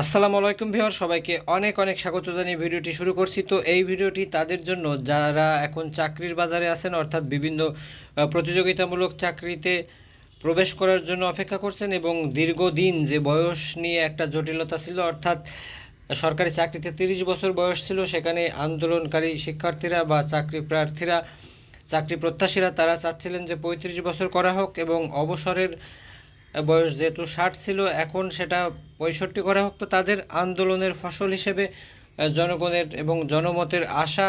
আসসালামু আলাইকুম ভিউয়ার সবাইকে অনেক অনেক স্বাগত জানিয়ে ভিডিওটি শুরু করছি। তো এই ভিডিওটি তাদের জন্য, যারা এখন চাকরির বাজারে আছেন, অর্থাৎ বিভিন্ন প্রতিযোগিতামূলক চাকরিতে প্রবেশ করার জন্য অপেক্ষা করছেন এবং দীর্ঘদিন যে বয়স নিয়ে একটা জটিলতা ছিল, অর্থাৎ সরকারি চাকরিতে তিরিশ বছর বয়স ছিল, সেখানে আন্দোলনকারী শিক্ষার্থীরা বা চাকরি প্রার্থীরা, চাকরি প্রত্যাশীরা, তারা চাচ্ছিলেন যে পঁয়ত্রিশ বছর করা হোক এবং অবসরের বয়স যেহেতু ষাট ছিল, এখন সেটা পঁয়ষট্টি করা হোক, তো তাদের আন্দোলনের ফসল হিসেবে জনগণের এবং জনমতের আশা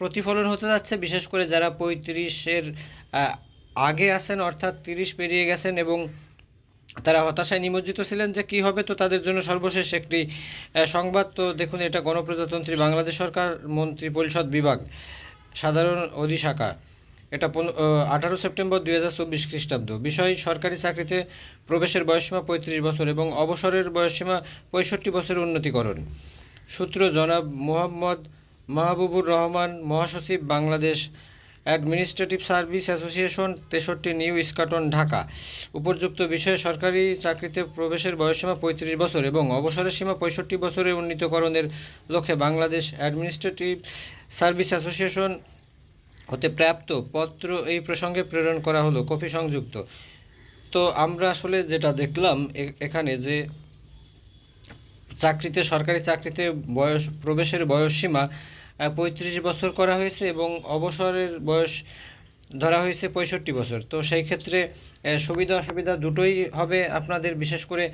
প্রতিফলন হতে যাচ্ছে। বিশেষ করে যারা পঁয়ত্রিশের আগে আছেন, অর্থাৎ তিরিশ পেরিয়ে গেছেন এবং তারা হতাশায় নিমজ্জিত ছিলেন যে কি হবে, তো তাদের জন্য সর্বশেষ একটি সংবাদ। তো দেখুন, এটা গণপ্রজাতন্ত্রী বাংলাদেশ সরকার, মন্ত্রী পরিষদ বিভাগ, সাধারণ অধিশাখা। এটা আঠারো সেপ্টেম্বর দুই হাজার চব্বিশ খ্রিস্টাব্দ। বিষয়, সরকারি চাকরিতে প্রবেশের বয়সসীমা পঁয়ত্রিশ বছর এবং অবসরের বয়সসীমা পঁয়ষট্টি বছরের উন্নতিকরণ। সূত্র জনাব মোহাম্মদ মাহবুবুর রহমান, মহাসচিব বাংলাদেশ অ্যাডমিনিস্ট্রেটিভ সার্ভিস অ্যাসোসিয়েশন, তেষট্টি নিউ ইস্কাটন ঢাকা। উপযুক্ত বিষয়ে সরকারি চাকরিতে প্রবেশের বয়সসীমা পঁয়ত্রিশ বছর এবং অবসরের সীমা পঁয়ষট্টি বছরের উন্নীতকরণের লক্ষ্যে বাংলাদেশ অ্যাডমিনিস্ট্রেটিভ সার্ভিস অ্যাসোসিয়েশন হতে প্রাপ্ত পত্র এই প্রসঙ্গে প্রেরণ করা হলো কপি সংযুক্ত। তো আমরা আসলে যেটা দেখলাম এখানে যে চাকরিতে, সরকারি চাকরিতে বয়স, প্রবেশের বয়সসীমা পঁয়ত্রিশ বছর করা হয়েছে এবং অবসরের বয়স ধরা হয়েছে পঁয়ষট্টি বছর। তো সেই ক্ষেত্রে সুবিধা অসুবিধা দুটোই হবে আপনাদের। বিশেষ করে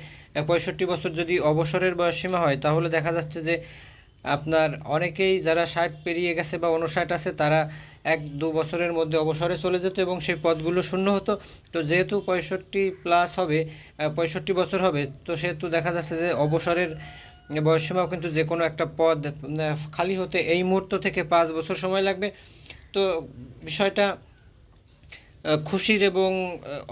পঁয়ষট্টি বছর যদি অবসরের বয়সসীমা হয়, তাহলে দেখা যাচ্ছে যে আপনার অনেকেই যারা ষাট পেরিয়ে গেছে বা উনষাট আছে, তারা এক দু বছরের মধ্যে অবসরে চলে যেত এবং সেই পদগুলো শূন্য হতো। তো যেহেতু পঁয়ষট্টি প্লাস হবে পঁয়ষট্টি বছর হবে, তো সেহেতু দেখা যাচ্ছে যে অবসরের বয়সসীমাও কিন্তু যে কোনো একটা পদ খালি হতে এই মুহূর্ত থেকে পাঁচ বছর সময় লাগবে। তো বিষয়টা খুশির এবং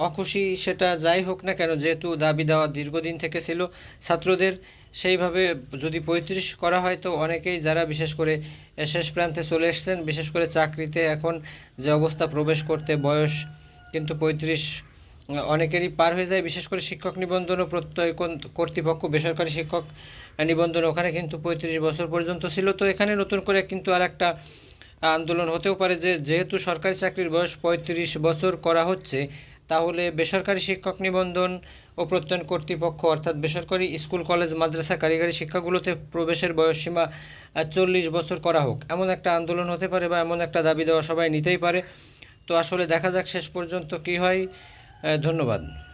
অখুশি সেটা যাই হোক না কেন, যেহেতু দাবি দেওয়া দীর্ঘদিন থেকে ছিল, ছাত্রদের সেইভাবে যদি পঁয়ত্রিশ করা হয়, তো অনেকেই যারা বিশেষ করে শেষ প্রান্তে চলে এসেছেন, বিশেষ করে চাকরিতে এখন যে অবস্থা প্রবেশ করতে বয়স কিন্তু পঁয়ত্রিশ অনেকেরই পার হয়ে যায়। বিশেষ করে শিক্ষক নিবন্ধন প্রত্যয় কর্তৃপক্ষ, বেসরকারি শিক্ষক নিবন্ধন ওখানে কিন্তু পঁয়ত্রিশ বছর পর্যন্ত ছিল। তো এখানে নতুন করে কিন্তু আর একটা আন্দোলন হতেও পারে যে যেহেতু সরকারি চাকরির বয়স পঁয়ত্রিশ বছর করা হচ্ছে, তাহলে বেসরকারি শিক্ষক নিবন্ধন ও প্রত্যয়ন কর্তৃপক্ষ অর্থাৎ বেসরকারি স্কুল, কলেজ, মাদ্রাসা, কারিগরি শিক্ষাগুলোতে প্রবেশের বয়সসীমা চল্লিশ বছর করা হোক। এমন একটা আন্দোলন হতে পারে বা এমন একটা দাবি দেওয়া সবাই নিতেই পারে। তো আসলে দেখা যাক শেষ পর্যন্ত কী হয়। ধন্যবাদ।